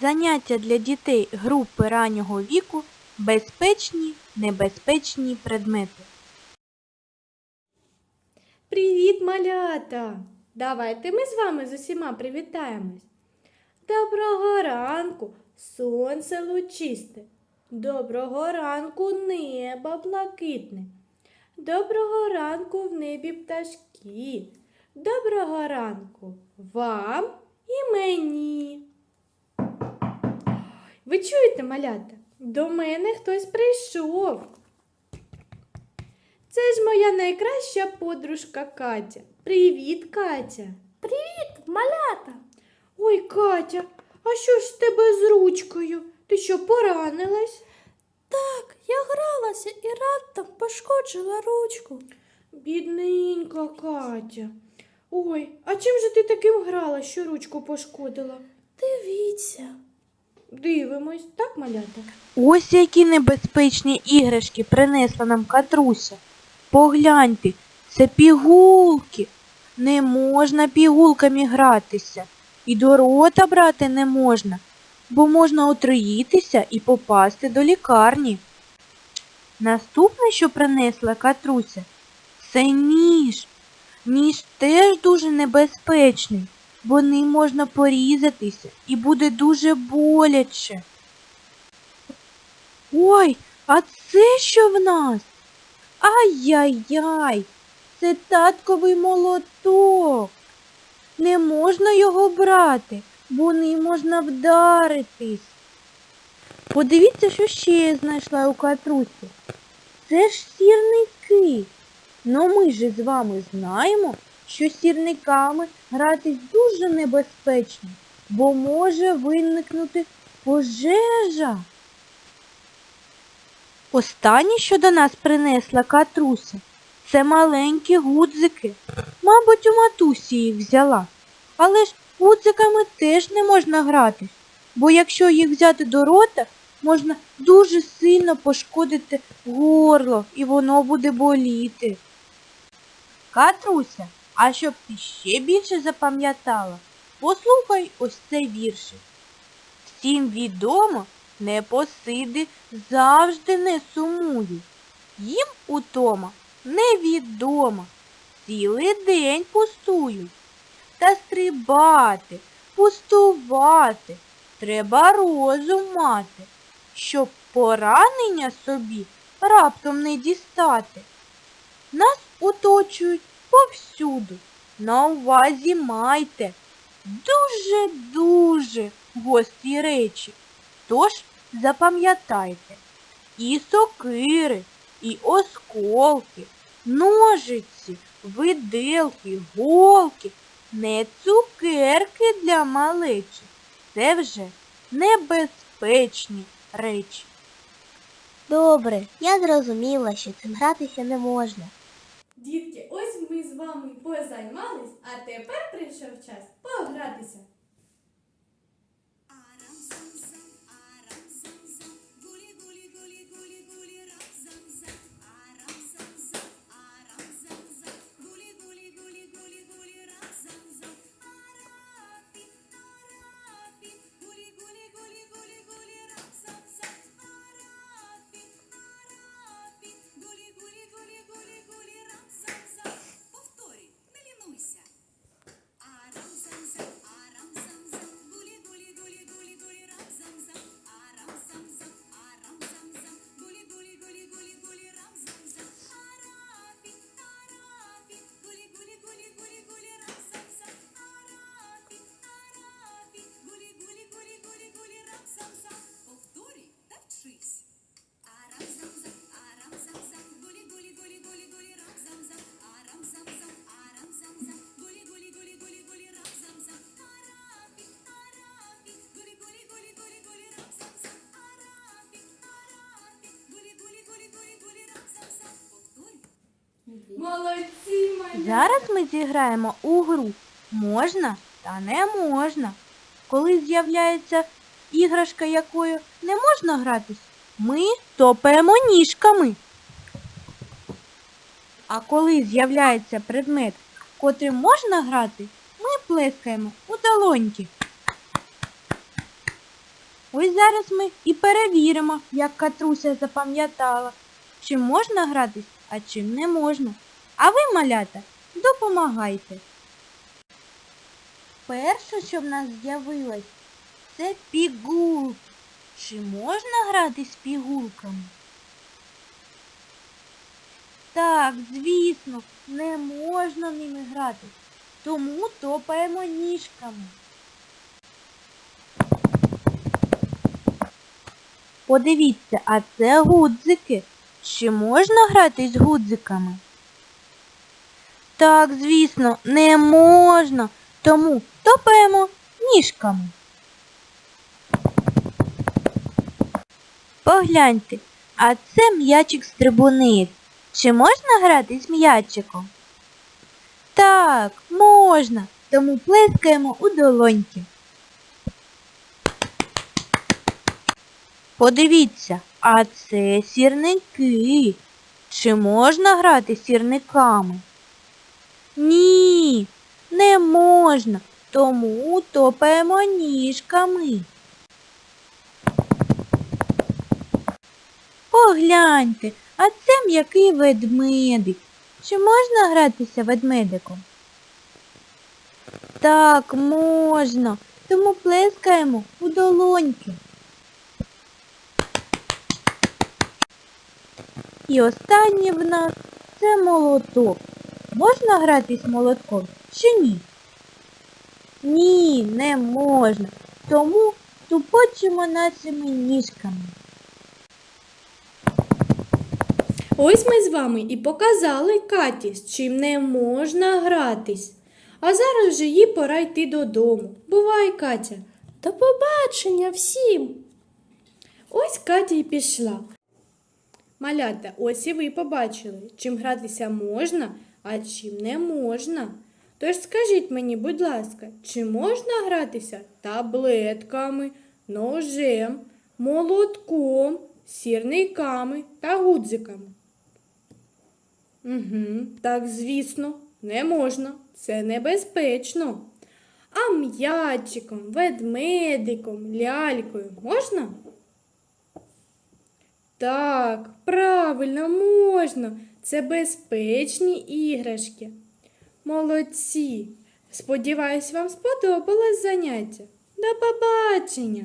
Заняття для дітей групи раннього віку безпечні, небезпечні предмети. Привіт, малята! Давайте ми з вами з усіма привітаємось. Доброго ранку, сонце лучисте. Доброго ранку, небо блакитне. Доброго ранку в небі пташки. Доброго ранку вам і мені. Ви чуєте, малята? До мене хтось прийшов. Це ж моя найкраща подружка Катя. Привіт, Катя. Привіт, малята. Ой, Катя, а що ж з тебе з ручкою? Ти що поранилась? Так, я гралася і раптом пошкоджила ручку. Бідненька Катя. Ой, а чим же ти таким грала, що ручку пошкодила? Дивіться. Дивимось, так, малята? Ось які небезпечні іграшки принесла нам Катруся. Погляньте, це пігулки. Не можна пігулками гратися. І до рота брати не можна, бо можна отруїтися і попасти до лікарні. Наступне, що принесла Катруся, це ніж. Ніж теж дуже небезпечний, бо ним можна порізатися і буде дуже боляче. Ой, а це що в нас? Ай-яй-яй, це татковий молоток. Не можна його брати, бо ним можна вдаритись. Подивіться, що ще я знайшла у катрусі. Це ж сірники. Ну ми ж з вами знаємо, що сірниками гратись дуже небезпечно, бо може виникнути пожежа. Останнє, що до нас принесла Катруся, це маленькі гудзики. Мабуть, у матусі їх взяла. Але ж гудзиками теж не можна гратись, бо якщо їх взяти до рота, можна дуже сильно пошкодити горло і воно буде боліти. Катруся, а щоб ти ще більше запам'ятала, послухай ось цей віршик. Всім відомо, непосиди завжди не сумують. Їм утома невідома. Цілий день пустують. Та стрибати, пустувати треба розум мати, щоб поранення собі раптом не дістати. Нас оточують повсюду. На увазі майте дуже-дуже гострі речі. Тож запам'ятайте і сокири, і осколки, ножиці, виделки, голки, не цукерки для малечі. Це вже небезпечні речі. Добре, я зрозуміла, що цим гратися не можна. Дітки, ось ми з вами позаймались, а тепер прийшов час погратися. Молодці, мої! Зараз ми зіграємо у гру можна та не можна. Коли з'являється іграшка, якою не можна гратись, ми топаємо ніжками. А коли з'являється предмет, котрим можна грати, ми плескаємо у долоньки. Ось зараз ми і перевіримо, як Катруся запам'ятала, чим можна гратись, а чим не можна. А ви, малята, допомагайте. Перше, що в нас з'явилось, це пігулки. Чи можна грати з пігулками? Так, звісно, не можна ними грати, тому топаємо ніжками. Подивіться, а це гудзики. Чи можна грати з гудзиками? Так, звісно, не можна, тому топаємо ніжками. Погляньте, а це м'ячик стрибунець. Чи можна грати з м'ячиком? Так, можна, тому плескаємо у долоньки. Подивіться, а це сірники. Чи можна грати сірниками? Ні, не можна, тому топаємо ніжками. Погляньте, а це м'який ведмедик. Чи можна гратися ведмедиком? Так, можна, тому плескаємо у долоньки. І останнє в нас це молоток. Можна грати з молотком чи ні? Ні, не можна. Тому тупочимо нашими ніжками. Ось ми з вами і показали Каті, з чим не можна гратись. А зараз вже їй пора йти додому. Бувай, Катя. До побачення всім! Ось Катя й пішла. Малята, ось і ви побачили, чим гратися можна, а чим не можна. Тож скажіть мені, будь ласка, чи можна гратися таблетками, ножем, молотком, сірниками та гудзиками? Угу, так, звісно, не можна. Це небезпечно. А м'ячиком, ведмедиком, лялькою можна? Так, правильно можна. Це безпечні іграшки. Молодці. Сподіваюсь, вам сподобалось заняття. До побачення!